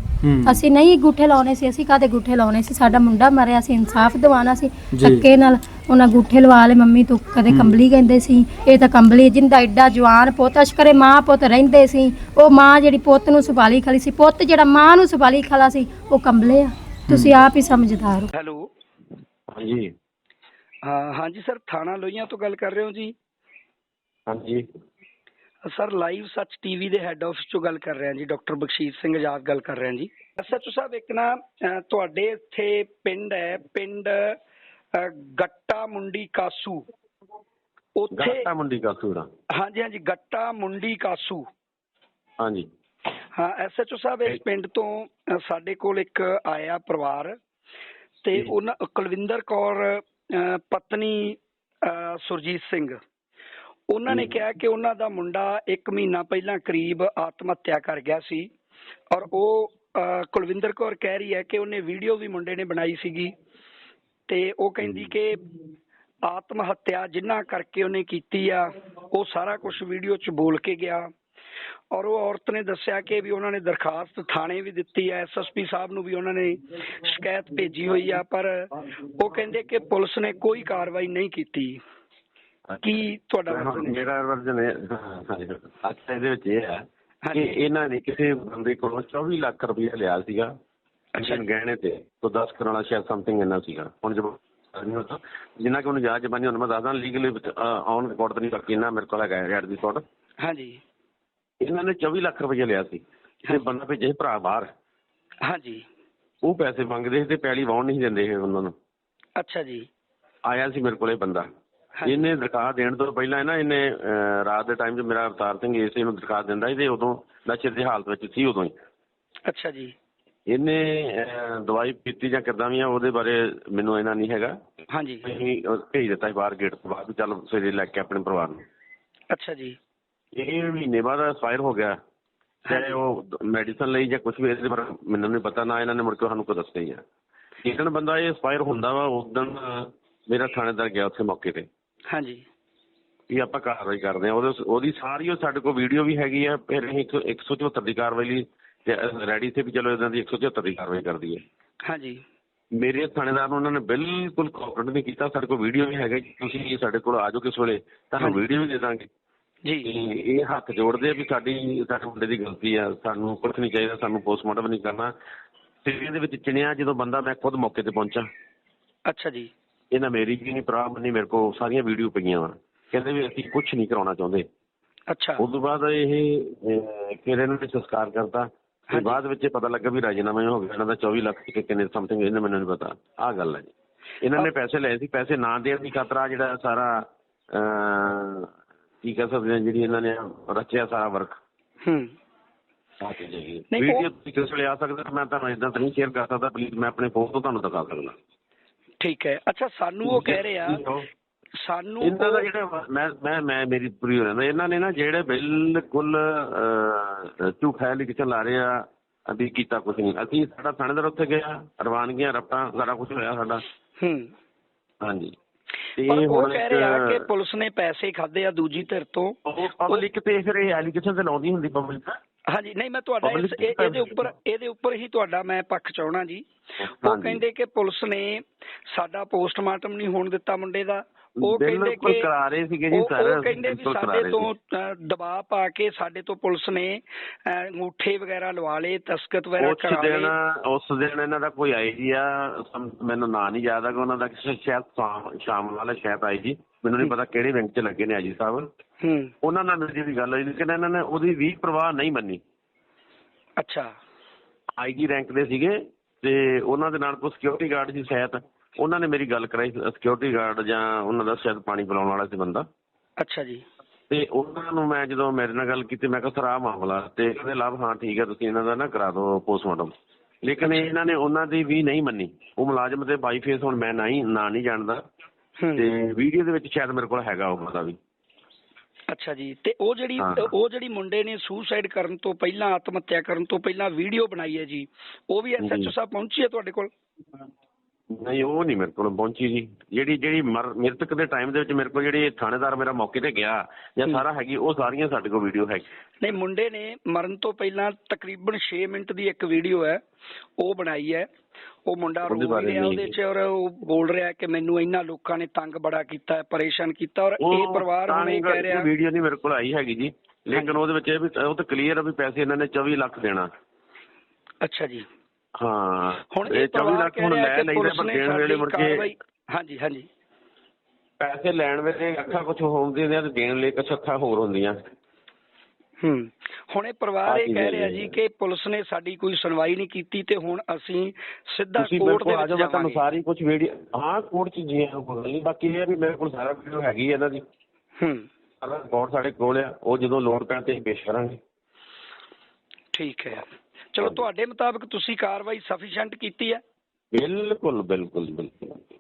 ਅਸੀਂ ਨਹੀਂ ਗੂਠੇ ਲਾਉਣੇ ਸੀ ਅਸੀਂ ਕਾਦੇ ਗੂਠੇ ਲਾਉਣੇ ਸੀ? ਸਾਡਾ ਮੁੰਡਾ ਮਰਿਆ ਸੀ ਇਨਸਾਫ ਦਿਵਾਉਣਾ ਸੀ। ਧੱਕੇ ਨਾਲ ਉਹਨਾਂ ਗੂਠੇ ਲਵਾ ਲਏ ਮੰਮੀ ਤੋਂ ਕਦੇ ਕੰਬਲੀ ਕਹਿੰਦੇ ਸੀ। ਇਹ ਤਾਂ ਕੰਬਲੀ ਜਿੰਦਾ ਐਡਾ ਜਵਾਨ ਪੁੱਤ ਅਸ਼ਕਰੇ ਮਾਂ ਪੁੱਤ ਰਹਿੰਦੇ ਸੀ। ਉਹ ਮਾਂ ਜਿਹੜੀ ਪੁੱਤ ਨੂੰ ਸੰਭਾਲੀ ਖਲੀ ਸੀ ਪੁੱਤ ਜਿਹੜਾ ਮਾਂ ਨੂੰ ਸੰਭਾਲੀ ਖਲਾ ਸੀ ਉਹ ਕੰਬਲੇ ਆ। ਤੁਸੀਂ ਆਪ ਹੀ ਸਮਝਦਾਰ ਹੋ। ਹੈਲੋ। ਹਾਂਜੀ। ਹਾਂ ਹਾਂਜੀ ਸਰ ਥਾਣਾ ਲੋਹੀਆਂ ਤੋਂ ਗੱਲ ਕਰ ਰਹੇ ਹੋ ਜੀ? ਹਾਂਜੀ। ਸਰ ਲਾਈਵ ਸੱਚ ਟੀਵੀ ਦੇ ਹੈੱਡ ਆਫਿਸ ਤੋਂ ਗੱਲ ਕਰ ਰਹੇ ਹਾਂ ਜੀ ਡਾਕਟਰ ਬਖਸ਼ੀਰ ਸਿੰਘ ਆਜ਼ਾਦ ਗੱਲ ਕਰ ਰਹੇ ਹਾਂ ਜੀ। ਐਸਐਚਓ ਸਾਹਿਬ ਇੱਕ ਨਾ ਤੁਹਾਡੇ ਇੱਥੇ ਪਿੰਡ ਹੈ ਪਿੰਡ ਗੱਟਾ ਮੁੰਡੀ ਕਾਸੂ। ਉੱਥੇ ਗਾਟਾ ਮੰਡੀ ਕਾ ਸੂਰਾ ਹਾਂਜੀ ਹਾਂਜੀ ਗੱਟਾ ਮੁੰਡੀ ਕਾਸੂ। ਹਾਂਜੀ। ਹਾਂ ਐਸਐਚਓ ਸਾਹਿਬ ਇਸ ਪਿੰਡ ਤੋਂ ਸਾਡੇ ਕੋਲ ਇੱਕ ਆਇਆ ਪਰਿਵਾਰ ਤੇ ਉਹਨਾਂ ਕੁਲਵਿੰਦਰ ਕੌਰ ਪਤਨੀ ਸੁਰਜੀਤ ਸਿੰਘ। ਉਹਨਾਂ ਨੇ ਕਿਹਾ ਕਿ ਉਹਨਾਂ ਦਾ ਮੁੰਡਾ 1 ਮਹੀਨਾ ਪਹਿਲਾਂ ਕਰੀਬ ਆਤਮ ਹੱਤਿਆ ਕਰ ਗਿਆ ਸੀ ਔਰ ਉਹ ਕੁਲਵਿੰਦਰ ਕੌਰ ਕਹਿ ਰਹੀ ਹੈ ਕਿ ਉਹਨੇ ਵੀਡੀਓ ਵੀ ਮੁੰਡੇ ਨੇ ਬਣਾਈ ਸੀਗੀ ਤੇ ਉਹ ਕਹਿੰਦੀ ਕਿ ਆਤਮ ਹੱਤਿਆ ਜਿੰਨਾ ਕਰਕੇ ਉਹਨੇ ਕੀਤੀ ਆ ਉਹ ਸਾਰਾ ਕੁਝ ਵੀਡੀਓ 'ਚ ਬੋਲ ਕੇ ਗਿਆ। ਔਰ ਉਹ ਔਰਤ ਨੇ ਦੱਸਿਆ ਕਿ ਵੀ ਉਹਨਾਂ ਨੇ ਦਰਖਾਸਤ ਥਾਣੇ ਵੀ ਦਿੱਤੀ ਹੈ ਐਸਐਸਪੀ ਸਾਹਿਬ ਨੂੰ ਵੀ ਉਹਨਾਂ ਨੇ ਸ਼ਿਕਾਇਤ ਭੇਜੀ ਹੋਈ ਆ ਪਰ ਉਹ ਕਹਿੰਦੇ ਕਿ ਪੁਲਿਸ ਨੇ ਕੋਈ ਕਾਰਵਾਈ ਨਹੀਂ ਕੀਤੀ। ਕੀ ਤੁਹਾਡਾ ਵਰਜ਼ਨ ਹੈ? ਮੇਰਾ ਵਰਜਨ ਹੈ ਅੱਛਾ ਇਹਦੇ ਵਿੱਚ ਇਹ ਹੈ ਕਿ। ਇਹਨਾਂ ਨੇ ਕਿਸੇ ਬੰਦੇ ਕੋਲੋਂ 24 ਲੱਖ ਰੁਪਏ ਲਿਆ ਸੀਗਾ ਅੱਛਾ। ਗਹਿਣੇ ਤੇ ਤੋਂ 10 ਕਰੋੜ ਸ਼ਾਇਦ ਸਮਥਿੰਗ ਇੰਨਾ ਸੀਗਾ। ਹੁਣ ਜਬ ਜਿੰਨਾ ਕਿ ਉਹਨੂੰ ਯਾਦ ਜਬਾਨੀ ਹੁਣ ਮੈਂ ਦੱਸਦਾ ਲੀਗਲੀ ਔਨ ਰਿਕਾਰਡ ਤਾਂ ਨਹੀਂ ਬਾਕੀ ਇਹਨਾਂ ਮੇਰੇ ਕੋਲ ਹੈਗਾ ਰੈਡ ਦੀ ਰਿਕਾਰਡ ਹਾਂਜੀ। ਇਹਨਾਂ ਨੇ 24 ਲੱਖ ਰੁਪਏ ਲਿਆ ਸੀ। ਤੇ ਬੰਦਾ ਭੇਜੇ ਭਰਾ ਬਾਹਰ। ਹਾਂਜੀ। ਉਹ ਪੈਸੇ ਮੰਗਦੇ ਸੀ ਤੇ ਪੈਲੀ ਵਾਉਣ ਨਹੀਂ ਦਿੰਦੇ ਇਹ ਉਹਨਾਂ ਨੂੰ। ਅੱਛਾ ਜੀ। ਆਇਆ ਸੀ ਮੇਰੇ ਕੋਲੇ ਬੰਦਾ। ਇਹਨੇ ਦਰਖਾਸਤ ਦੇਣ ਤੋਂ ਪਹਿਲਾਂ ਨਾ ਇਹਨੇ ਰਾਤ ਦੇ ਟਾਈਮ 'ਚ ਮੇਰਾ ਅਵਤਾਰ ਸਿੰਘ ਏਸੇ ਨੂੰ ਦਰਖਾਸਤ ਦਿੰਦਾ ਸੀ ਤੇ ਉਦੋਂ ਨਸ਼ੇ ਦੀ ਹਾਲਤ ਵਿੱਚ ਸੀ ਉਦੋਂ ਹੀ। ਅੱਛਾ ਜੀ। ਇਹਨੇ ਦਵਾਈ ਪੀਤੀ ਜਾਂ ਕਿੱਦਾਂ ਵੀ ਆ ਉਹਦੇ ਬਾਰੇ ਮੈਨੂੰ ਇਹਨਾਂ ਨਹੀਂ ਹੈਗਾ। ਹਾਂਜੀ। ਭੇਜ ਦਿੱਤਾ ਸੀ ਬਾਹਰ ਗੇਟ ਤੋਂ ਬਾਅਦ ਚੱਲ ਸਵੇਰੇ ਲੈ ਕੇ ਆਪਣੇ ਪਰਿਵਾਰ ਨੂੰ। ਅੱਛਾ ਜੀ। ਇਹ ਮਹੀਨੇ ਬਾਅਦ ਐਕਸਪਾਇਰ ਹੋ ਗਿਆ। ਚਾਹੇ ਉਹ ਮੈਡੀਸਨ ਲਈ ਜਾਂ ਕੁਝ ਵੀ ਇਹਦੇ ਬਾਰੇ ਮੈਨੂੰ ਨਹੀਂ ਪਤਾ ਨਾ ਇਹਨਾਂ ਨੇ ਮੁੜ ਕੇ ਸਾਨੂੰ ਕੋਈ ਦੱਸਿਆ ਹੀ ਆ। ਜਿੱਦਣ ਬੰਦਾ ਇਹ ਐਕਸਪਾਇਰ ਹੁੰਦਾ ਵਾ ਉਸ ਦਿਨ ਮੇਰਾ ਥਾਣੇਦਾਰ ਗਿਆ ਉੱਥੇ ਮੌਕੇ ਤੇ। ਹਾਂਜੀ। ਵੀ ਆਪਾਂ ਕਾਰਵਾਈ ਕਰਦੇ ਆ ਉਹਦੇ ਉਹਦੀ ਸਾਰੀ ਉਹ ਸਾਡੇ ਕੋਲ ਵੀਡੀਓ ਵੀ ਹੈਗੀ ਆ ਫਿਰ ਅਸੀਂ 174 ਦੀ ਕਾਰਵਾਈ ਲਈ ਰੈਡੀ ਤੇ ਵੀ ਚਲੋ ਇਹਨਾਂ ਦੀ 174 ਦੀ ਕਾਰਵਾਈ ਕਰਦੀ ਹੈ ਹਾਂਜੀ। ਮੇਰੇ ਥਾਣੇਦਾਰ ਨੂੰ ਉਹਨਾਂ ਨੇ ਬਿਲਕੁਲ ਕੋਆਪਰੇਟ ਨਹੀਂ ਕੀਤਾ ਸਾਡੇ ਕੋਲ ਵੀਡੀਓ ਵੀ ਹੈਗਾ ਤੁਸੀਂ ਸਾਡੇ ਕੋਲ ਆ ਜਾਓ ਕਿਸ ਵੇਲੇ ਤੁਹਾਨੂੰ ਵੀਡੀਓ ਵੀ ਦੇ ਦਾਂਗੇ। ਇਹ ਹੱਥ ਜੋੜਦੇ ਆ ਵੀ ਸਾਡੀ ਸਾਡੇ ਮੁੰਡੇ ਦੀ ਗਲਤੀ ਆ ਸਾਨੂੰ ਕੁਝ ਨਹੀਂ ਚਾਹੀਦਾ ਸਾਨੂੰ ਪੋਸਟਮਾਰਟਮ ਨਹੀਂ ਕਰਨਾ। ਤੇ ਇਹਦੇ ਵਿੱਚ ਚਿਣਿਆ ਜਦੋਂ ਬੰਦਾ ਮੈਂ ਖੁਦ ਮੌਕੇ ਤੇ ਪਹੁੰਚਾ। ਅੱਛਾ ਜੀ। ਇਹਨਾਂ ਮੇਰੀ ਵੀ ਨਹੀਂ ਭਰਾ ਨਹੀਂ ਮੇਰੇ ਕੋਲ ਸਾਰੀਆਂ ਵੀਡੀਓ ਪਈਆਂ ਵਾ। ਕਹਿੰਦੇ ਵੀ ਅਸੀਂ ਕੁਝ ਨਹੀਂ ਕਰਾਉਣਾ ਚਾਹੁੰਦੇ। ਅੱਛਾ। ਉਸ ਤੋਂ ਬਾਅਦ ਇਹ ਇਹਨਾਂ ਨੇ ਸੰਸਕਾਰ ਕਰਤਾ। ਤੇ। ਬਾਅਦ ਵਿੱਚ ਪਤਾ ਲੱਗਾ ਵੀ ਰਾਜੀਨਾਮਾ ਹੀ ਗਿਆ ਇਹਨਾਂ ਦਾ 24 ਲੱਖ ਕਿ ਕਿੰਨੇ ਸਮਥਿੰਗ ਇਹਨੇ ਮੈਨੂੰ ਨਹੀਂ ਪਤਾ। ਆਹ ਗੱਲ ਹੈ ਜੀ। ਇਹਨਾਂ ਨੇ ਪੈਸੇ ਲਏ ਸੀ। ਪੈਸੇ ਨਾ ਦੇਣ ਦੀ ਖਾਤਰ ਆਹ ਜਿਹੜਾ ਸਾਰਾ ਕੀ ਕਹਿ ਸਕਦੇ ਹਾਂ ਜਿਹੜੀ ਇਹਨਾਂ ਨੇ ਰਚਿਆ ਸਾਰਾ ਵਰਕ ਹੂੰ। ਆ ਵੀਡੀਓ ਤੁਸੀਂ ਕਿਸ ਵੇਲੇ ਆ ਸਕਦਾ ਮੈਂ ਤੁਹਾਨੂੰ ਇਦਾਂ ਤਾਂ ਨਹੀਂ ਸ਼ੇਅਰ ਕਰ ਸਕਦਾ ਪਲੀਜ਼ ਮੈਂ ਆਪਣੇ ਫੋਨ ਤੋਂ ਤੁਹਾਨੂੰ ਦਿਖਾ ਸਕਦਾ। ਠੀਕ ਹੈ। ਅੱਛਾ ਸਾਨੂੰ ਉਹ ਕਹਿ ਰਹੇ ਆ ਸਾਨੂੰ ਇਹਨਾਂ ਦਾ ਜਿਹੜਾ ਮੈਂ ਮੈਂ ਮੈਂ ਮੇਰੀ ਪੂਰੀ ਹੋ ਜਾਂਦਾ ਇਹਨਾਂ ਨੇ ਨਾ ਜਿਹੜੇ ਬਿਲਕੁਲ ਝੂਠਾ ਐਲੀਗੇਸ਼ਨ ਲਾ ਰਹੇ ਆ ਅਸੀਂ ਕੀਤਾ ਕੁਝ ਨਹੀਂ। ਅਸੀਂ ਸਾਡਾ ਥਾਣੇਦਾਰ ਉੱਥੇ ਗਿਆ ਰਵਾਨਗੀਆਂ ਰੱਪਾਂ ਸਾਰਾ ਕੁਝ ਹੋਇਆ ਸਾਡਾ। ਹੂੰ। ਹਾਂਜੀ। ਤੇ ਹੁਣ ਕਹਿ ਰਹੇ ਆ ਕਿ ਪੁਲਿਸ ਨੇ ਪੈਸੇ ਖਾਦੇ ਆ ਦੂਜੀ ਧਿਰ ਤੋਂ। ਪਬਲਿਕ ਤੇ ਫਿਰ ਇਹ ਐਲੀਗੇਸ਼ਨ ਤੇ ਲਾਉਂਦੀ ਹੁੰਦੀ ਪਬਲਿਕ ਹਾਂਜੀ ਨਹੀਂ ਮੈਂ ਤੁਹਾਡਾ ਇਹਦੇ ਉੱਪਰ ਇਹਦੇ ਉੱਪਰ ਹੀ ਤੁਹਾਡਾ ਮੈਂ ਪੱਖ ਚਾਹਣਾ ਜੀ। ਉਹ। ਕਹਿੰਦੇ ਕਿ ਪੁਲਿਸ ਨੇ ਸਾਡਾ ਪੋਸਟਮਾਰਟਮ ਨਹੀਂ ਹੋਣ ਦਿੱਤਾ ਮੁੰਡੇ ਦਾ। ਉਹ ਕਹਿੰਦੇ ਬਿਲਕੁਲ ਕਿ ਕਰਾ ਰਹੇ ਸੀਗੇ ਜੀ ਸਰ ਉਹ ਕਹਿੰਦੇ ਵੀ ਸਾਡੇ ਤੋਂ ਦਬਾਅ ਪਾ ਕੇ ਸਾਡੇ ਤੋਂ ਪੁਲਿਸ ਨੇ ਅੰਗੂਠੇ ਵਗੈਰਾ ਲਵਾ ਲਏ ਤਸਕਤ ਵਗੈਰਾ ਉਸ ਕਰਾ ਦਿਨ ਲਏ। ਉਸ ਦਿਨ ਇਹਨਾਂ ਦਾ ਕੋਈ ਆਈ ਜੀ ਆ ਸਮ- ਮੈਨੂੰ ਨਾਂ ਨਹੀਂ ਯਾਦ ਆ ਕਿ ਉਹਨਾਂ ਦਾ ਕਿਸੇ ਸ਼ਾਇਦ ਸ਼ਾਮ- ਵਾਲਾ ਸ਼ਾਇਦ ਆਈ ਜੀ। ਮੈਨੂੰ ਨਹੀਂ ਪਤਾ ਕਿਹੜੇ ਬੈਂਕ 'ਚ ਲੱਗੇ ਨੇ ਆਜੀ ਸਾਹਿਬ। ਹੂੰ। ਉਹਨਾਂ ਨਾਲ ਮੇਰੀ ਗੱਲ ਹੋਈ ਲੇਕਿਨ ਇਹਨਾਂ ਨੇ ਉਹਦੀ ਵੀ ਪ੍ਰਵਾਹ ਨਹੀਂ ਮੰਨੀ। ਅੱਛਾ। ਆਈਜੀ ਰੈਂਕ ਦੇ ਸੀਗੇ ਤੇ ਉਹਨਾਂ ਦੇ ਨਾਲ ਕੋਈ ਸਿਕਿਉਰਿਟੀ ਗਾਰਡ ਸੀ ਸ਼ਾਇਦ। ਉਹਨਾਂ ਨੇ ਮੇਰੀ ਗੱਲ ਕਰਾਈ ਸਿਕਿਉਰਿਟੀ ਗਾਰਡ ਜਾਂ ਉਹਨਾਂ ਦਾ ਸ਼ਾਇਦ ਪਾਣੀ ਪਿਲਾਉਣ ਵਾਲਾ ਸੀ ਬੰਦਾ। ਅੱਛਾ ਜੀ। ਤੇ ਉਹਨਾਂ ਨੂੰ ਮੈਂ ਜਦੋਂ ਮੇਰੇ ਨਾਲ ਗੱਲ ਕੀਤੀ ਮੈਂ ਕਿਹਾ ਸਰ ਆਹ ਮਾਮਲਾ ਤੇ ਕਹਿੰਦੇ ਲਾਭ ਹਾਂ ਠੀਕ ਹੈ ਤੁਸੀਂ ਇਹਨਾਂ ਦਾ ਨਾ ਕਰਾ ਦਿਓ ਪੋਸਟਮਾਰਟਮ। ਲੇਕਿਨ ਇਹਨਾਂ ਨੇ ਉਹਨਾਂ ਦੀ ਵੀ ਨਹੀਂ ਮੰਨੀ। ਉਹ ਮੁਲਾਜ਼ਮ ਤੇ ਬਾਈ ਫੇਸ ਹੁਣ ਮੈਂ ਨਹੀਂ ਨਾਂ ਨਹੀਂ ਜਾਣਦਾ। ਤੇ ਵੀਡੀਓ ਦੇ ਵਿੱਚ ਸ਼ਾਇਦ ਮੇਰੇ ਕੋਲ ਹੈਗਾ ਉਹ ਦਾ ਵੀ। ਅੱਛਾ ਜੀ। ਤੇ ਉਹ ਜਿਹੜੀ। ਉਹ ਜਿਹੜੀ ਮੁੰਡੇ ਨੇ ਸੁਸਾਈਡ ਕਰਨ ਤੋਂ ਪਹਿਲਾਂ ਆਤਮ ਹੱਤਿਆ ਕਰਨ ਤੋਂ ਪਹਿਲਾਂ ਵੀਡੀਓ ਬਣਾਈ ਹੈ ਜੀ ਉਹ ਵੀ ਐਸਐਚਓ। ਸਾਹਿਬ ਪਹੁੰਚੀ ਹੈ ਤੁਹਾਡੇ ਕੋਲ? ਨਹੀਂ ਉਹ ਨਹੀਂ ਮੇਰੇ ਕੋਲ ਪਹੁੰਚੀ ਜੀ। ਜਿਹੜੀ ਜਿਹੜੀ ਮਰ- ਮ੍ਰਿਤਕ ਦੇ ਟਾਈਮ ਦੇ ਵਿੱਚ ਮੇਰੇ ਕੋਲ ਜਿਹੜੀ ਥਾਣੇਦਾਰ ਮੇਰਾ ਮੌਕੇ ਤੇ ਗਿਆ ਜਾਂ ਹੂੰ। ਸਾਰਾ ਹੈਗੀ ਉਹ ਸਾਰੀਆਂ ਸਾਡੇ ਕੋਲ ਵੀਡੀਓ ਹੈਗੀ। ਨਹੀਂ ਮੁੰਡੇ ਨੇ ਮਰਨ ਤੋਂ ਪਹਿਲਾਂ ਤਕਰੀਬਨ 6 ਮਿੰਟ ਦੀ ਇੱਕ ਵੀਡੀਓ ਹੈ ਉਹ ਬਣਾਈ ਹੈ। ਉਹ ਮੁੰਡਾ ਰੋ ਰਿਹਾ ਉਹਦੇ 'ਚ ਔਰ ਉਹ ਬੋਲ ਰਿਹਾ ਕਿ ਮੈਨੂੰ ਇਹਨਾਂ ਲੋਕਾਂ ਨੇ ਤੰਗ ਬੜਾ ਕੀਤਾ ਹੈ ਪਰੇਸ਼ਾਨ ਕੀਤਾ ਔਰ ਇਹ ਪਰਿਵਾਰ ਹੁਣ ਕਹਿ ਰਿਹਾ ਵੀਡੀਓ ਨਹੀਂ ਮੇਰੇ ਕੋਲ ਆਈ ਹੈਗੀ ਜੀ। ਲੇਕਿਨ ਉਹਦੇ ਵਿੱਚ ਇਹ ਵੀ ਉਹ ਤਾਂ ਕਲੀਅਰ ਆ ਵੀ ਪੈਸੇ ਇਹਨਾਂ ਨੇ 24 ਲੱਖ ਦੇਣਾ। ਅੱਛਾ ਜੀ। ਹਾਂ। ਹੁਣ ਇਹ ਇਹ 24 ਪਰਿਵਾਰ ਲੱਖ ਹੁਣ ਰਿਹਾ ਲੈ ਲਈਦਾ ਪੁਲਿਸ ਪਰ ਦੇਣ ਵੇਲੇ ਮੁੜ ਕੇ ਹਾਂਜੀ ਹਾਂਜੀ। ਪੈਸੇ ਲੈਣ ਵੇਲੇ ਅੱਖਾਂ ਕੁਝ ਹੁੰਦੀਆਂ ਨੇ ਤੇ ਦੇਣ ਲਈ ਕੁਛ ਅੱਖਾਂ ਹੋਰ ਹੁੰਦੀਆਂ। ਹੂੰ। ਹੁਣ ਇਹ ਪਰਿਵਾਰ ਇਹ ਕਹਿ ਰਿਹਾ ਜੀ। ਕਿ ਪੁਲਿਸ ਨੇ ਸਾਡੀ ਕੋਈ ਸੁਣਵਾਈ ਨਹੀਂ ਕੀਤੀ ਤੇ ਹੁਣ ਅਸੀਂ ਸਿੱਧਾ ਕੋਰਟ ਦੇ ਵਿੱਚ ਮੈਂ ਤੁਹਾਨੂੰ ਜਾਵਾਂਗੇ। ਸਾਰੀ ਕੁਝ ਵੀਡੀਓ ਹਾਂ ਕੋਰਟ ਚ ਜੀ ਹਾਂ ਨਹੀਂ। ਬਾਕੀ ਇਹ ਵੀ ਮੇਰੇ ਕੋਲ ਸਾਰਾ ਵੀਡੀਓ ਹੈਗੀ ਇਹਨਾਂ ਦੀ। ਹੂੰ। ਸਾਰਾ ਰਿਪੋਰਟ ਸਾਡੇ ਕੋਲ ਆ ਉਹ ਜਦੋਂ ਲੋੜ ਪੈਣ ਤੇ ਪੇਸ਼ ਕਰਾਂਗੇ। ਠੀਕ ਹੈ। ਚਲੋ ਤੁਹਾਡੇ ਮੁਤਾਬਕ ਤੁਸੀਂ ਕਾਰਵਾਈ ਸਫੀਸ਼ੀਐਂਟ ਕੀਤੀ ਹੈ? ਬਿਲਕੁਲ ਬਿਲਕੁਲ ਬਿਲਕੁਲ।